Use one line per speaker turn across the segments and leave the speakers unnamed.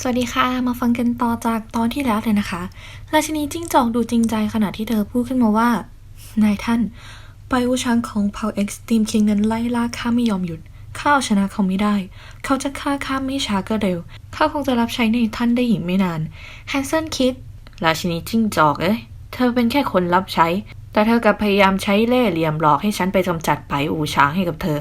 สวัสดีค่ะ มาฟังกันต่อจากตอนที่แล้วเลยนะคะ ราชินีจิ้งจอกดูจริงใจขณะที่เธอพูดขึ้นมาว่า นายท่าน ไปอุช้างของเผ่าเอ็กซ์ตีมคิงนั้นไล่ล่าข้าไม่ยอมหยุด ข้าเอาชนะเขาไม่ได้ เขาจะฆ่าข้าไม่ช้าก็เร็ว ข้าคงจะรับใช้ในท่านได้อีกไม่นาน แฮนเซนคิด ราชินีจิ้งจอกเอ้ย เธอเป็นแค่คนรับใช้ แต่เธอกลับพยายามใช้เล่ห์เหลี่ยมหลอกให้ฉันไปกำจัดไปอูช้างให้กับเธอ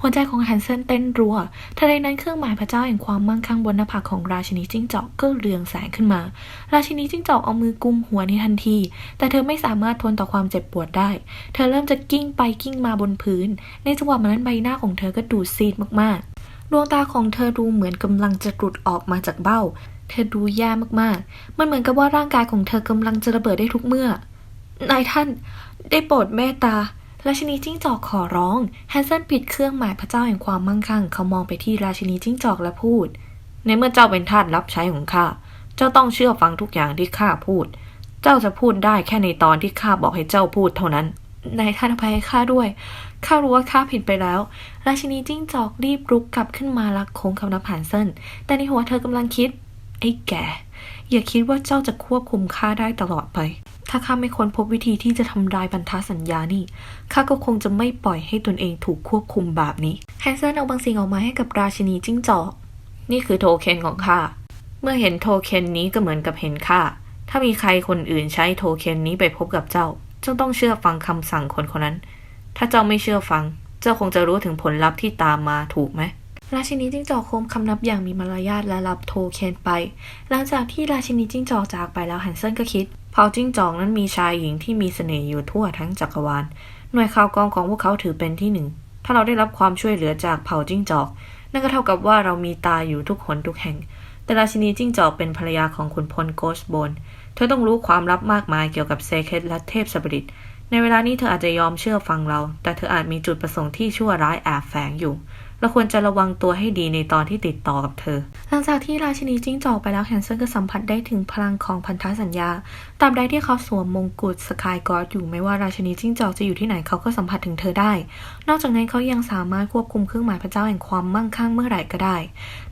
หัวใจของแฮนเซนเต้นรัวทันใดนั้นเครื่องหมายพระเจ้าแห่งความมั่งคั่งบนหน้าผากของราชินีจิ้งจอกก็เรืองแสงขึ้นมา ราชินีจิ้งจอกเอามือกุมหัวในทันที แต่เธอไม่สามารถทนต่อความเจ็บปวดได้ เธอเริ่มจะกิ้งไปกิ้งมาบนพื้น ในจังหวะนั้นใบหน้าของเธอก็ดูซีดมากๆ ดวงตาของเธอดูเหมือนกำลังจะหลุดออกมาจากเบ้า เธอดูแย่มากๆ มันเหมือนกับว่าร่างกายของเธอกำลังจะระเบิดได้ทุกเมื่อ นายท่านได้โปรดเมตตาราชินีจิ้งจอกขอร้องแฮนเซนปิดเครื่องหมายพระเจ้าแห่งความมั่งคั่ง เขามองไปที่ราชินีจิ้งจอกและพูด ในเมื่อเจ้าเป็นทาสรับใช้ของข้า เจ้าต้องเชื่อฟังทุกอย่างที่ข้าพูด เจ้าจะพูดได้แค่ในตอนที่ข้าบอกให้เจ้าพูดเท่านั้น นายท่านอภัยให้ข้าด้วยข้ารู้ว่าข้าผิดไปแล้ว ราชินีจิ้งจอกรีบรุกกลับขึ้นมาลักโค้งคำนับแฮนเซนแต่ในหัวเธอกำลังคิด ไอ้แกอย่าคิดว่าเจ้าจะควบคุมข้าได้ตลอดไป ถ้าข้าไม่ค้นพบวิธีที่จะทำลายพันธสัญญานี่ ข้าก็คงจะไม่ปล่อยให้ตนเองถูกควบคุมแบบนี้ แฮนเซนเอาบางสิ่งออกมาให้กับราชินีจิ้งจอก นี่คือโทเค็นของข้า เมื่อเห็นโทเค็นนี้ก็เหมือนกับเห็นข้า ถ้ามีใครคนอื่นใช้โทเค็นนี้ไปพบกับเจ้า เจ้าต้องเชื่อฟังคำสั่งคนคนนั้น ถ้าเจ้าไม่เชื่อฟัง เจ้าคงจะรู้ถึงผลลัพธ์ที่ตามมาถูกไหมราชินีจิ้งจอกโคมคำนับอย่างมีมารยาทและรับโทเค็นไป หลังจากที่ราชินีจิ้งจอกจากไปแล้วฮันเซนก็คิด ผ่าจิ้งจอกนั้นมีชายหญิงที่มีเสน่ห์อยู่ทั่วทั้งจักรวาล หน่วยข่าวกรองของพวกเขาถือเป็นที่หนึ่ง ถ้าเราได้รับความช่วยเหลือจากเผ่าจิ้งจอก นั่นก็เท่ากับว่าเรามีตาอยู่ทุกหนทุกแห่ง แต่ราชินีจิ้งจอกเป็นภรรยาของขุนพลโกสโบน เธอต้องรู้ความลับมากมายเกี่ยวกับเซเคตและเทพสปริต ในเวลานี้เธออาจจะยอมเชื่อฟังเรา แต่เธออาจมีจุดประสงค์ที่ชั่วร้ายแอบแฝงอยู่ เราควรจะระวังตัวให้ดีในตอนที่ติดต่อกับเธอ หลังจากที่ราชินีจิ้งจอกไปแล้วแฮนเซนก็สัมผัสได้ถึงพลังของพันธสัญญา ตาบใดที่เขาสวมมงกุฎสกายกอดอยู่ไม่ว่าราชินีจิ้งจอกจะอยู่ที่ไหนเขาก็สัมผัสถึงเธอได้ นอกจากนั้นเขายังสามารถควบคุมเครื่องหมายพระเจ้าแห่งความมั่งคั่งเมื่อไหร่ก็ได้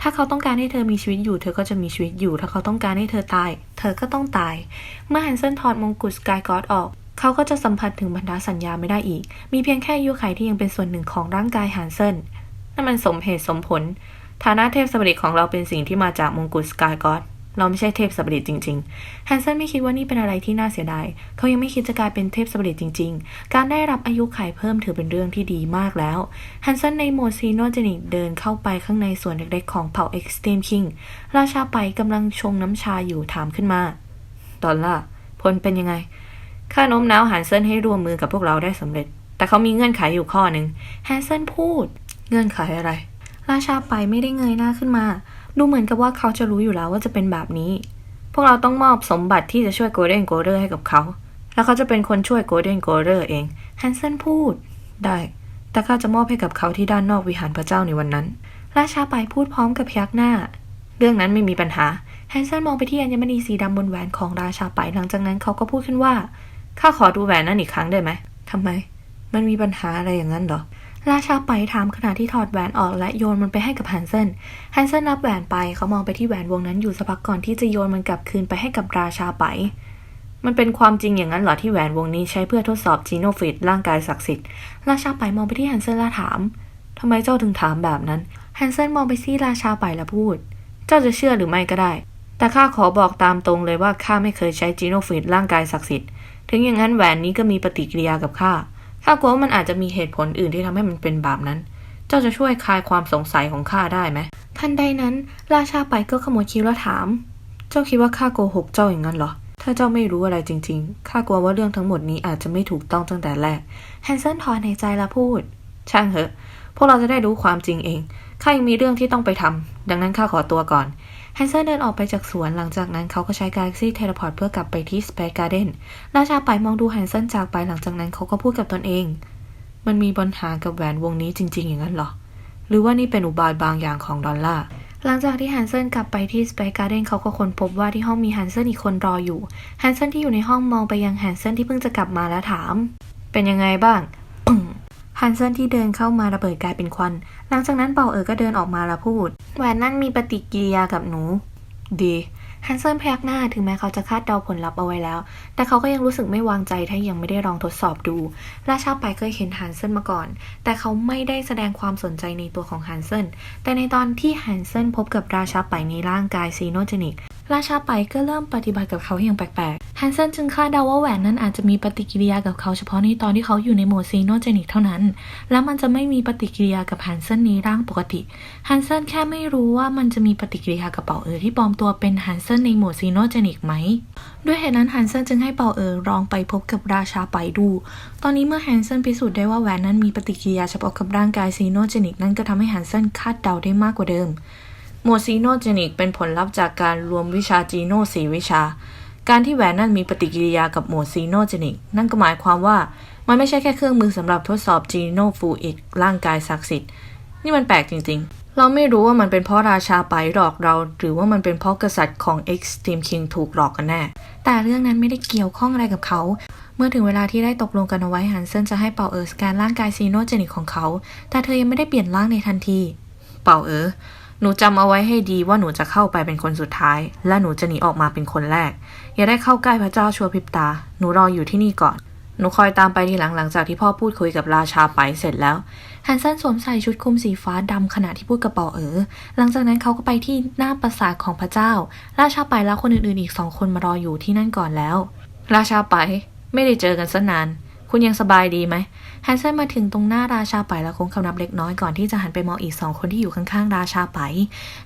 ถ้าเขาต้องการให้เธอมีชีวิตอยู่ เธอก็จะมีชีวิตอยู่ ถ้าเขาต้องการให้เธอตาย เธอก็ต้องตาย เมื่อแฮนเซนถอดมงกุฎสกายกอดออกเขาก็จะสัมผัสถึงบรรดาสัญญาไม่ได้อีก มีเพียงแค่ยุไขที่ยังเป็นส่วนหนึ่งของร่างกายแฮนเซน นั่นมันสมเหตุสมผล ฐานะเทพสปริตของเราเป็นสิ่งที่มาจากมงกุฎสกายกอดเราไม่ใช่เทพสปริตจริงๆแฮนเซนไม่คิดว่านี่เป็นอะไรที่น่าเสียดาย เขายังไม่คิดจะกลายเป็นเทพสปริตจริง ๆ การได้รับอายุขัยเพิ่มถือเป็นเรื่องที่ดีมากแล้วแฮนเซนในโหมดซีโนเจนิกเดินเข้าไปข้างในส่วนเล็กๆของเผ่าเอ็กซ์ตรีมคิง ราชาไปกำลังชงน้ำชาอยู่ถามขึ้นมาดอลล่าผลเป็นยังไง ข้าโน้มน้าวแฮนเซนให้ร่วมมือกับพวกเราได้สำเร็จ แต่เขามีเงื่อนไขอยู่ข้อหนึ่งแฮนเซนพูด เงื่อนไขอะไร ราชาไปไม่ได้เงยหน้าขึ้นมา ดูเหมือนกับว่าเขาจะรู้อยู่แล้วว่าจะเป็นแบบนี้ พวกเราต้องมอบสมบัติที่จะช่วยโกลเด้นโกลเดอร์ให้กับเขา แล้วเขาจะเป็นคนช่วยโกลเด้นโกลเดอร์เองแฮนเซนพูด ได้ แต่ข้าจะมอบให้กับเขาที่ด้านนอกวิหารพระเจ้าในวันนั้น ราชาไปพูดพร้อมกับพยักหน้า เรื่องนั้นไม่มีปัญหาแฮนเซนมองไปที่อัญมณีสีดำบนแหวนของราชาไปหลังจากนั้นเขาก็พูดขึ้นว่าข้าขอดูแหวนนั้นอีกครั้งได้ไหมทำไม มันมีปัญหาอะไรอย่างนั้นเหรอ ราชาไปถามขณะที่ถอดแหวนออกและโยนมันไปให้กับแฮนเซนแฮนเซนรับแหวนไปเขามองไปที่แหวนวงนั้นอยู่สักพักก่อนที่จะโยนมันกลับคืนไปให้กับราชาไป มันเป็นความจริงอย่างนั้นเหรอที่แหวนวงนี้ใช้เพื่อทดสอบจีโนฟิตร่างกายศักดิ์สิทธิ์ราชาไปมองไปที่แฮนเซนและถามทำไมเจ้าถึงถามแบบนั้นแฮนเซนมองไปที่ราชาไปและพูด เจ้าจะเชื่อหรือไม่ก็ได้ แต่ข้าขอบอกตามตรงเลยว่าข้าไม่เคยใช้จีโนฟิตร่างกายศักดิ์สิทธิ์ถึงอย่างนั้นแหวนนี้ก็มีปฏิกิริยากับข้า ข้ากลัวว่ามันอาจจะมีเหตุผลอื่นที่ทำให้มันเป็นแบบนั้น เจ้าจะช่วยคลายความสงสัยของข้าได้ไหมทันใดนั้น ราชาไปก็ขมวดคิ้วแล้วถาม เจ้าคิดว่าข้าโกหกเจ้าอย่างนั้นเหรอ ถ้าเจ้าไม่รู้อะไรจริงๆ ข้ากลัวว่าเรื่องทั้งหมดนี้อาจจะไม่ถูกต้องตั้งแต่แรก แฮนเซนถอนในใจและพูด ช่างเถอะ พวกเราจะได้รู้ความจริงเอง ข้ายังมีเรื่องที่ต้องไปทำดังนั้นข้าขอตัวก่อน แฮนเซนเดินออกไปจากสวนหลังจากนั้นเขาก็ใช้ Galaxy Teleport เพื่อกลับไปที่ Space Garden ราชาไปมองดูแฮนเซนจากไปหลังจากนั้นเขาก็พูดกับตนเอง มันมีปัญหากับแหวนวงนี้จริง ๆ อย่างนั้นหรอ หรือว่านี่เป็นอุบายบางอย่างของดอลล่าหลังจากที่แฮนเซนกลับไปที่ Space Garden เขาก็ค้นพบว่าที่ห้องมีแฮนเซนอีกคนรออยู่แฮนเซนที่อยู่ในห้องมองไปยังแฮนเซนที่เพิ่งจะกลับมาและถาม เป็นยังไงบ้าง ฮันเซนที่เดินเข้ามาระเบิดกลายเป็นควัน หลังจากนั้นเป่าเอ๋อก็เดินออกมาแล้วพูดแหวนนั่นมีปฏิกิริยากับหนู ดีฮันเซนพยักหน้าถึงแม้เขาจะคาดเดาผลลัพธ์เอาไว้แล้ว แต่เขาก็ยังรู้สึกไม่วางใจถ้ายังไม่ได้ลองทดสอบดู ราชาไปเคยเห็นฮันเซนมาก่อน แต่เขาไม่ได้แสดงความสนใจในตัวของฮันเซนแต่ในตอนที่ฮันเซนพบกับราชาไปในร่างกายซีโนเจนิก ราชาไปก็เริ่มปฏิบัติกับเขาอย่างแปลกๆฮันเซนจึงคาดเดาว่าแหวนนั้นอาจจะมีปฏิกิริยากับเขาเฉพาะในตอนที่เขาอยู่ในโหมดซีโนเจนิกเท่านั้น และมันจะไม่มีปฏิกิริยากับฮันเซนในร่างปกติฮันเซนแค่ไม่รู้ว่ามันจะมีปฏิกิริยากับเป่าเอ๋อที่ปลอมตัวเป็นฮันเซนในโหมดซีโนเจนิกไหม ด้วยเหตุนั้นฮันเซนจึงให้เป่าเอ๋อลองไปพบกับราชาไปดู ตอนนี้เมื่อฮันเซนพิสูจน์ได้ว่าแหวนนั้นมีปฏิกิริยาเฉพาะกับร่างกายซีโนเจนิก นั่นก็ทำให้ฮันเซนคาดเดาได้มากกว่าเดิม หมดซีโนเจนิกเป็นผลลัพธ์จากการรวมวิชาจีโนสีวิชา การที่แหวนนั้นมีปฏิกิริยากับโหมดซีโนเจนิกนั่นก็หมายความว่ามันไม่ใช่แค่เครื่องมือสำหรับทดสอบจีโนฟูอิดร่างกายศักดิ์สิทธิ์นี่มันแปลกจริงๆ เราไม่รู้ว่ามันเป็นเพราะราชาไปหลอกเรา หรือว่ามันเป็นเพราะกษัตริย์ของ Extreme King ถูกหลอกกันแน่ แต่เรื่องนั้นไม่ได้เกี่ยวข้องอะไรกับเขา เมื่อถึงเวลาที่ได้ตกลงกันเอาไว้ฮันเซนจะให้เป่าเออสแกนร่างกายซีโนเจนิกของเขา แต่เธอยังไม่ได้เปลี่ยนร่างในทันที เป่าเออ หนูจำเอาไว้ให้ดีว่าหนูจะเข้าไปเป็นคนสุดท้าย และหนูจะหนีออกมาเป็นคนแรก อย่าได้เข้าใกล้พระเจ้าชัวพิบตา หนูรออยู่ที่นี่ก่อน หนูคอยตามไปทีหลังหลังจากที่พ่อพูดคุยกับราชาไปเสร็จแล้วฮันเซนสวมใส่ชุดคลุมสีฟ้าดำขณะที่พูดกับเป่าเอ๋อหลังจากนั้นเขาก็ไปที่หน้าปราสาทของพระเจ้า ราชาไปและคนอื่นๆอีกสองคนมารออยู่ที่นั่นก่อนแล้ว ราชาไปไม่ได้เจอกันซะนาน คุณยังสบายดีไหมแฮนเซนมาถึงตรงหน้าราชาไปและคงคำนับเล็กน้อยก่อนที่จะหันไปมองอีกสองคนที่อยู่ข้างๆ ราชาไป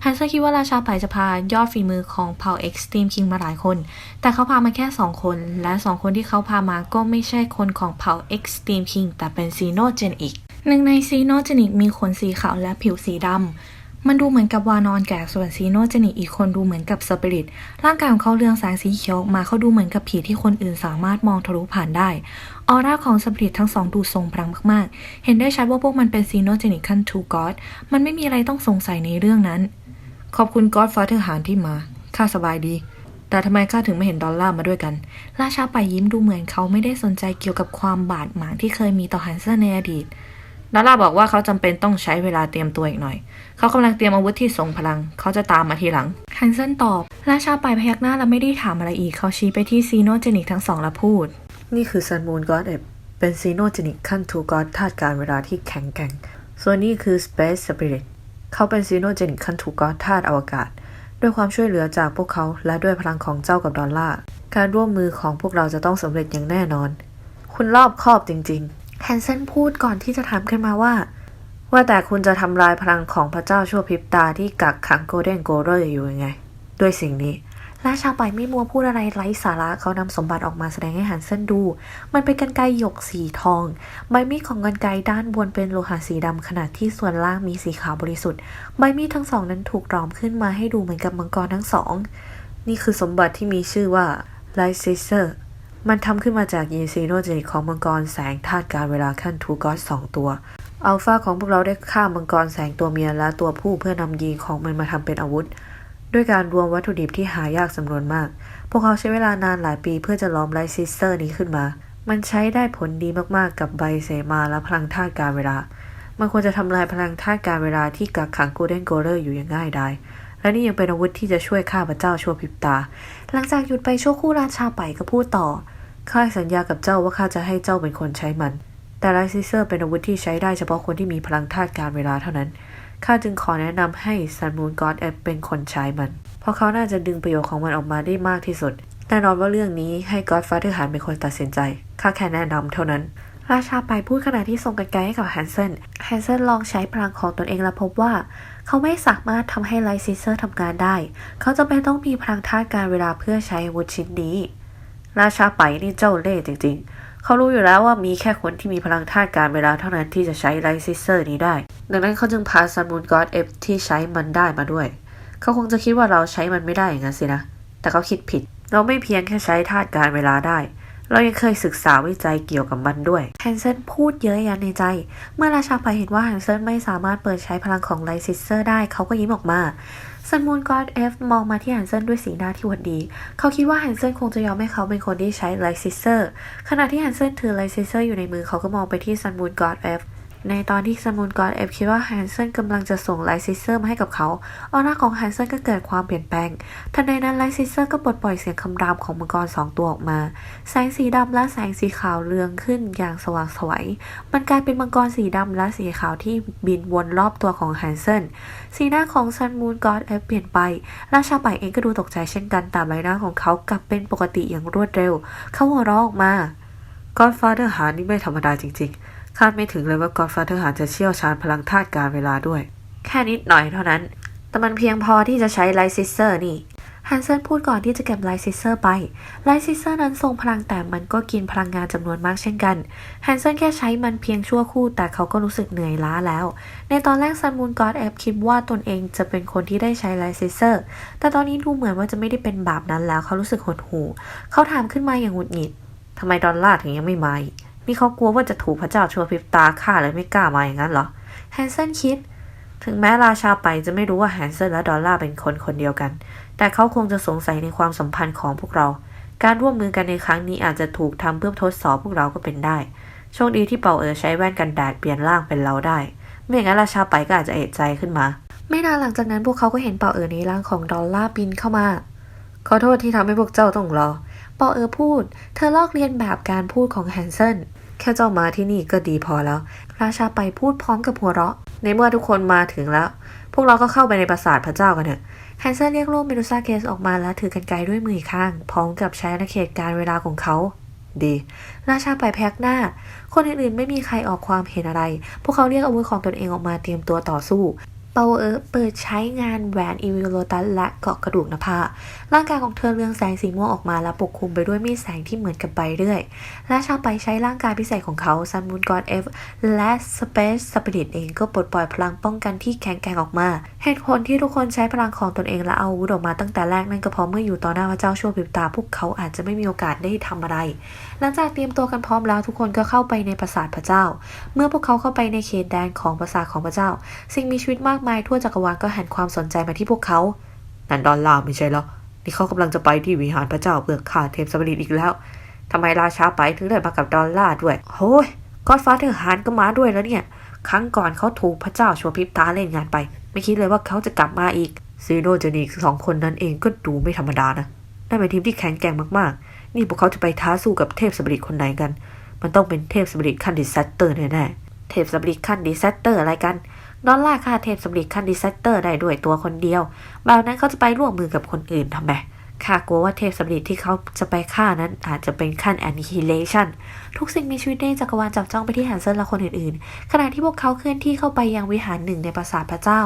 ฮันเซนคิดว่าราชาไปจะพายอดฝีมือของเผ่าเอ็กซ์ตรีมคิงมาหลายคน แต่เขาพามาแค่สองคน และสองคนที่เขาพามาก็ไม่ใช่คนของเผ่าเอ็กซ์ตรีมคิงแต่เป็นซีโนเจนอีกหนึ่งในซีโนเจนิกมีขนสีขาวและผิวสีดำ มันดูเหมือนกับวานอนแก่ส่วนซีโนเจนิกอีกคนดูเหมือนกับสปิริต ร่างกายของเขาเรืองแสงสีเขียวออกมาเขาดูเหมือนกับผีที่คนอื่นสามารถมองทะลุผ่านได้ ออร่าของสปิริตทั้งสองดูทรงพลังมากๆ เห็นได้ชัดว่าพวกมันเป็นซีโนเจนิกขั้นทูกอดมันไม่มีอะไรต้องสงสัยในเรื่องนั้น ขอบคุณกอดฟาเธอร์หานที่มา ข้าสบายดี แต่ทำไมข้าถึงไม่เห็นดอลล่ามาด้วยกัน ราชาไปยิ้มดูเหมือนเขาไม่ได้สนใจเกี่ยวกับความบาดหมางที่เคยมีต่อฮันเซนในอดีต ดาร่าบอกว่าเขาจำเป็นต้องใช้เวลาเตรียมตัวอีกหน่อย เขากำลังเตรียมอาวุธที่ทรงพลัง เขาจะตามมาทีหลังฮันเซนตอบ ราชาไปพยักหน้าและไม่ได้ถามอะไรอีก เขาชี้ไปที่ซีโนเจนิกทั้งสองและพูด
นี่คือซันมูนก็อดเอฟเป็นซีโนเจนิกขั้นทูกอดธาตุการเวลาที่แข็งแกร่ง ส่วนนี้คือ Space Spirit เขาเป็นซีโนเจนิกขั้นทูกอดธาตุอวกาศ ด้วยความช่วยเหลือจากพวกเขาและด้วยพลังของเจ้ากับดอลลาร์การร่วมมือของพวกเราจะต้องสำเร็จอย่างแน่นอน คุณรอบคอบจริง
ฮันเซนพูดก่อนที่จะถามขึ้นมาว่า
ว่าแต่คุณจะทำลายพลังของพระเจ้าชั่วพริบตาที่กักขังโกลเด้นโกลเดอร์อยู่ยังไง ด้วยสิ่งนี้
ราชาไปไม่มัวพูดอะไรไร้สาระเขานำสมบัติออกมาแสดงให้ฮันเซนดู มันเป็นกรรไกหยกสีทอง ใบมีดของกรรไกด้านบนเป็นโลหะสีดำขนาดที่ส่วนล่างมีสีขาวบริสุทธิ์ ใบมีดทั้งสองนั้นถูกรอมขึ้นมาให้ดูเหมือนกับมังกรทั้งสอง
นี่คือสมบัติที่มีชื่อว่าไลซิเซอร์ มันทำขึ้นมาจากยีนซีโนเจนิกของมังกรแสงธาตุการเวลาขั้นทูกอสสองตัวอัลฟาของพวกเราได้ฆ่ามังกรแสงตัวเมียและตัวผู้เพื่อนำยีนของมันมาทำเป็นอาวุธ ด้วยการรวมวัตถุดิบที่หายากจำนวนมาก พวกเขาใช้เวลานานหลายปีเพื่อจะล้อมไลซิสเซอร์นี้ขึ้นมา มันใช้ได้ผลดีมากๆกับใบเสมาและพลังธาตุการเวลา มันควรจะทำลายพลังธาตุการเวลาที่กักขังโกลเด้นโกลเลอร์อยู่อย่างง่ายดาย และนี่ยังเป็นอาวุธที่จะช่วยข้าพเจ้าชั่วพริบตา
หลังจากหยุดไปชั่วครู่ราชาไปก็พูดต่อ
ข้าสัญญากับเจ้าว่าข้าจะให้เจ้าเป็นคนใช้มัน แต่ไรซิเซอร์เป็นอาวุธที่ใช้ได้เฉพาะคนที่มีพลังธาตุการเวลาเท่านั้น ข้าจึงขอแนะนำให้ซันมูนกอดแอปเป็นคนใช้มัน เพราะเขาน่าจะดึงประโยชน์ของมันออกมาได้มากที่สุด แน่นอนว่าเรื่องนี้ให้กอดฟาเธอร์หานเป็นคนตัดสินใจ ข้าแค่แนะนำเท่านั้น
ราชาไปพูดขณะที่ส่งกันไกลให้กับแฮนเซน แฮนเซนลองใช้พลังของตนเองและพบว่า เขาไม่สามารถทำให้ไลซิเซอร์ทำงานได้ เขาจำเป็นต้องมีพลังธาตุการเวลาเพื่อใช้อาวุธชิ้นนี้
ราชาไปนี่เจ้าเล่ห์จริง ๆ เขารู้อยู่แล้วว่ามีแค่คนที่มีพลังธาตุการเวลาเท่านั้นที่จะใช้ไลซิเซอร์นี้ได้ ดังนั้นเขาจึงพาซันมูนกอดเอฟที่ใช้มันได้มาด้วย เขาคงจะคิดว่าเราใช้มันไม่ได้อย่างนั้นสินะ แต่เขาคิดผิด เราไม่เพียงแค่ใช้ธาตุการเวลาได้ เรายังเคยศึกษาวิจัยเกี่ยวกับมันด้วย
แฮนเซนพูดเยอะยันในใจ เมื่อราชาไปเห็นว่าแฮนเซนไม่สามารถเปิดใช้พลังของไลซิเซอร์ได้เขาก็ยิ้มออกมาซันมูนกอดเอฟมองมาที่แฮนเซนด้วยสีหน้าที่หวัดดี เขาคิดว่าแฮนเซนคงจะยอมให้เขาเป็นคนที่ใช้ไลซิเซอร์ ขณะที่แฮนเซนถือไลซิเซอร์อยู่ในมือเขาก็มองไปที่ซันมูนกอดเอฟ
ในตอนที่สมุนกอดเอฟคิดว่าแฮนเซนกำลังจะส่งไลซิเซอร์มาให้กับเขาออร่าของแฮนเซนก็เกิดความเปลี่ยนแปลง ทันใดนั้นไลซิเซอร์ก็ปลดปล่อยเสียงคำรามของมังกรสองตัวออกมา แสงสีดำและแสงสีขาวเรืองขึ้นอย่างสว่างสวยมันกลายเป็นมังกรสีดำและสีขาวที่บินวนรอบตัวของแฮนเซนสีหน้าของซันมูนกอดเอฟเปลี่ยนไป ราชาไปเองก็ดูตกใจเช่นกันแต่ใบหน้าของเขากลับเป็นปกติอย่างรวดเร็ว เขาหัวเราะออกมากอดฟาเธอร์หานี่ไม่ธรรมดาจริง ๆ คาดไม่ถึงเลยว่ากอดฟาเธอร์หาจะเชี่ยวชาญพลังธาตุการเวลาด้วย แค่นิดหน่อยเท่านั้น แต่มันเพียงพอที่จะใช้ไลซิเซอร์นี่ฮันเซนพูดก่อนที่จะเก็บไลซิเซอร์ไป ไลซิเซอร์นั้นทรงพลังแต่มันก็กินพลังงานจำนวนมากเช่นกัน ฮันเซนแค่ใช้มันเพียงชั่วครู่แต่เขาก็รู้สึกเหนื่อยล้าแล้ว ในตอนแรกซันมูนกอดแอบคิดว่าตนเองจะเป็นคนที่ได้ใช้ไลซิเซอร์ แต่ตอนนี้ดูเหมือนว่าจะไม่ได้เป็นแบบนั้นแล้วเขารู้สึกหดหู่ เขาถามขึ้นมาอย่างหงุดหงิดทำไมดอลลาร์ถึงยังไม่มาอีก นี่เขากลัวว่าจะถูกพระเจ้าชัวพริบตาฆ่าเลยไม่กล้ามาอย่างนั้นเหรอแฮนเซนคิด ถึงแม้ราชาไปจะไม่รู้ว่าแฮนเซนและดอลล่าเป็นคนคนเดียวกัน แต่เขาคงจะสงสัยในความสัมพันธ์ของพวกเรา การร่วมมือกันในครั้งนี้อาจจะถูกทำเพื่อทดสอบพวกเราก็เป็นได้โชคดีที่เปาเอ๋อใช้แว่นกันแดดเปลี่ยนร่างเป็นเราได้ ไม่อย่างนั้นราชาไปก็อาจจะเอะใจขึ้นมา ไม่นานหลังจากนั้นพวกเขาก็เห็นเปาเอ๋อในร่างของดอลล่าบินเข้ามา ขอโทษที่ทำให้พวกเจ้าต้องรอเปาเอ๋อพูด เธอลอกเลียนแบบการพูดของแฮนเซน แค่เจ้ามาที่นี่ก็ดีพอแล้ว ราชาไปพูดพร้อมกับหัวเราะ ในเมื่อทุกคนมาถึงแล้ว พวกเราก็เข้าไปในปราสาทพระเจ้ากันเถอะแฮนเซนเรียกโล่เมดูซ่าเกสออกมาและถือกันไกรด้วยมืออีกข้าง พร้อมกับใช้อาเขตการเวลาของเขา ดี ราชาไปแพยักหน้า คนอื่นๆไม่มีใครออกความเห็นอะไร พวกเขาเรียกอาวุธของตนเองออกมาเตรียมตัวต่อสู้ เปาเออเปิดใช้งานแหวนอีวิโลตัสและเกาะกระดูกนภาร่างกายของเธอเรืองแสงสีม่วงออกมาและปกคลุมไปด้วยมีดแสงที่เหมือนกับใบเรื่อย ราชาไปใช้ร่างกายพิเศษของเขาซันมูนกอดเอฟและสเปซสปิริตเองก็ปลดปล่อยพลังป้องกันที่แข็งแกร่งออกมา เหตุผลที่ทุกคนใช้พลังของตนเองและเอาอาวุธออกมาตั้งแต่แรกนั่นก็เพราะเมื่ออยู่ต่อหน้าพระเจ้าชั่วพริบตา พวกเขาอาจจะไม่มีโอกาสได้ทำอะไร หลังจากเตรียมตัวกันพร้อมแล้วทุกคนก็เข้าไปในปราสาทพระเจ้า เมื่อพวกเขาเข้าไปในเขตแดนของปราสาทของพระเจ้า สิ่งมีชีวิตมากมายทั่วจักรวาลก็หันความสนใจมาที่พวกเขานันดอลลาไม่ใช่เหรอ นี่เขากำลังจะไปที่วิหารพระเจ้าเพื่อฆ่าเทพสมริตอีกแล้วทำไมราชาไปถึงได้มากับดอลลาด้วยโอ้ยก็ฟ้าเธอหานก็มาด้วยแล้วเนี่ย ครั้งก่อนเขาถูกพระเจ้าชัวพิบตาเล่นงานไป ไม่คิดเลยว่าเขาจะกลับมาอีกซีโนเจนีสองคนนั้นเองก็ดูไม่ธรรมดานะนั่นเป็นทีมที่แข็งแกร่งมากๆ นี่พวกเขาจะไปท้าสู้กับเทพสมริตคนไหนกัน มันต้องเป็นเทพสมริตขั้นดิซัตเตอร์แน่ๆเทพสมริตขั้นดิซัตเตอร์อะไรกัน ดอลลาร์ฆ่าเทพสมริตขั้นดิเซตเตอร์ได้ด้วยตัวคนเดียวแบบนั้นเขาจะไปร่วมมือกับคนอื่นทำไมข้ากลัวว่าเทพสมริตที่เขาจะไปฆ่านั้นอาจจะเป็นขั้น annihilation ทุกสิ่งมีชีวิตในจักรวาลจับจ้องไปที่แฮนเซนและคนอื่นๆ ขณะที่พวกเขาเคลื่อนที่เข้าไปยังวิหารหนึ่งในปราสาทพระเจ้า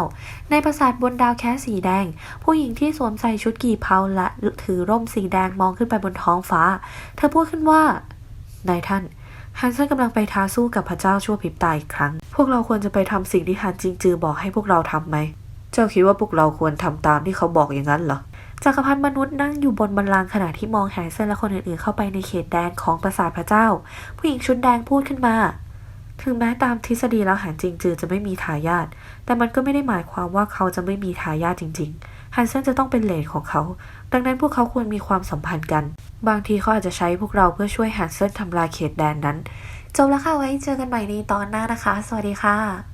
ในปราสาทบนดาวแคสสีแดง ผู้หญิงที่สวมใส่ชุดกี่เพาและถือร่มสีแดงมองขึ้นไปบนท้องฟ้า เธอพูดขึ้นว่านายท่าน ฮันเซนกำลังไปท้าสู้กับพระเจ้าชั่วพริบตาอีกครั้ง พวกเราควรจะไปทำสิ่งที่ฮันจิงจือบอกให้พวกเราทำไหม เจ้าคิดว่าพวกเราควรทำตามที่เขาบอกอย่างนั้นเหรอจักรพรรดิมนุษย์นั่งอยู่บนบัลลังขณะที่มองแฮนเซนและคนอื่นๆเข้าไปในเขตแดนของปราสาทพระเจ้า ผู้หญิงชุดแดงพูดขึ้นมา ถึงแม้ตามทฤษฎีแล้วหันจิงจือจะไม่มีทายาทแต่มันก็ไม่ได้หมายความว่าเขาจะไม่มีทายาทจริง ๆ ฮันเซนจะต้องเป็นเลนของเขา ดังนั้นพวกเขาควรมีความสัมพันธ์กัน บางทีเขาอาจจะใช้พวกเราเพื่อช่วยฮันเซนทำลายเขตแดนนั้น จบแล้วค่ะไว้เจอกันใหม่ในตอนหน้านะคะ สวัสดีค่ะ